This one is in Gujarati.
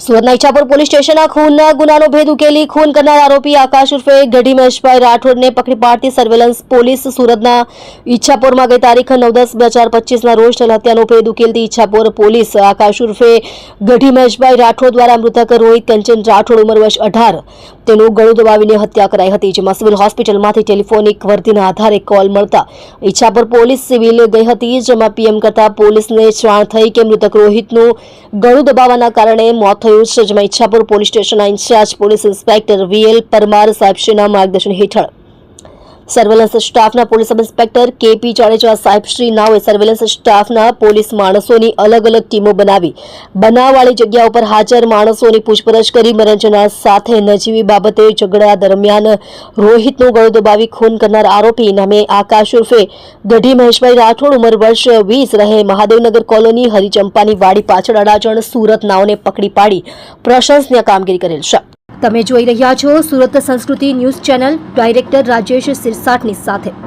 સુરતના ઈચ્છાપુર પોલીસ સ્ટેશનના ખૂનના ગુનાનો ભેદ ઉકેલી ખૂન કરનાર આરોપી આકાશ ઉર્ફે ગઢી મહેશભાઈ રાઠોડને પકડી પાડતી સર્વેલન્સ પોલીસ સુરતના ઈચ્છાપુરમાં ગઈ તારીખ નવ દસ બે હજાર પચીસના રોજ થયેલ હત્યાનો ભેદ ઉકેલતી ઈચ્છાપુર પોલીસ. આકાશ ઉર્ફે ગઢી મહેશભાઈ રાઠોડ દ્વારા મૃતક રોહિત કંચન રાઠોડ ઉંમર વર્ષ અઢાર. તેનું ગળું દબાવીને હત્યા કરાઈ હતી, જેમાં સિવિલ હોસ્પિટલમાંથી ટેલિફોનિક વર્દીના આધારે કોલ મળતા ઈચ્છાપુર પોલીસ સિવિલ ગઈ હતી, જેમાં પીએમ કરતા પોલીસને જાણ થઈ કે મૃતક રોહિતનું ગળું દબાવવાના કારણે મોત થયું છે જેમાં ઈચ્છાપુર પોલીસ સ્ટેશનના incharge police inspector VL Parmar સાહેબશ્રીના માર્ગદર્શન હેઠળ સર્વેલન્સ સ્ટાફના police sub inspector KP Jadeja સાહેબશ્રી નાઓએ સર્વેલન્સ સ્ટાફના પોલીસ માણસોની અલગ અલગ ટીમો બનાવી. બનાવવાળી જગ્યા ઉપર હાજર માણસોની પૂછપરછ કરી મરંજના સાથે નજીવી બાબતે ઝઘડા દરમિયાન રોહિતનું ગળું દબાવી ખૂન કરનાર આરોપી નામે આકાશ ઉર્ફે ગઢી મહેશભાઈ રાઠોડ, ઉંમર વર્ષ વીસ, રહે મહાદેવનગર કોલોની, હરિચંપાની વાડી પાછળ અડાજણ સુરત નાઓને પકડી પાડી પ્રશંસનીય કામગીરી કરેલ છે. તમે જોઈ રહ્યા છો સુરત સંસ્કૃતિ ન્યૂઝ ચેનલ ડાયરેક્ટર રાજેશ સિરસાટની સાથે.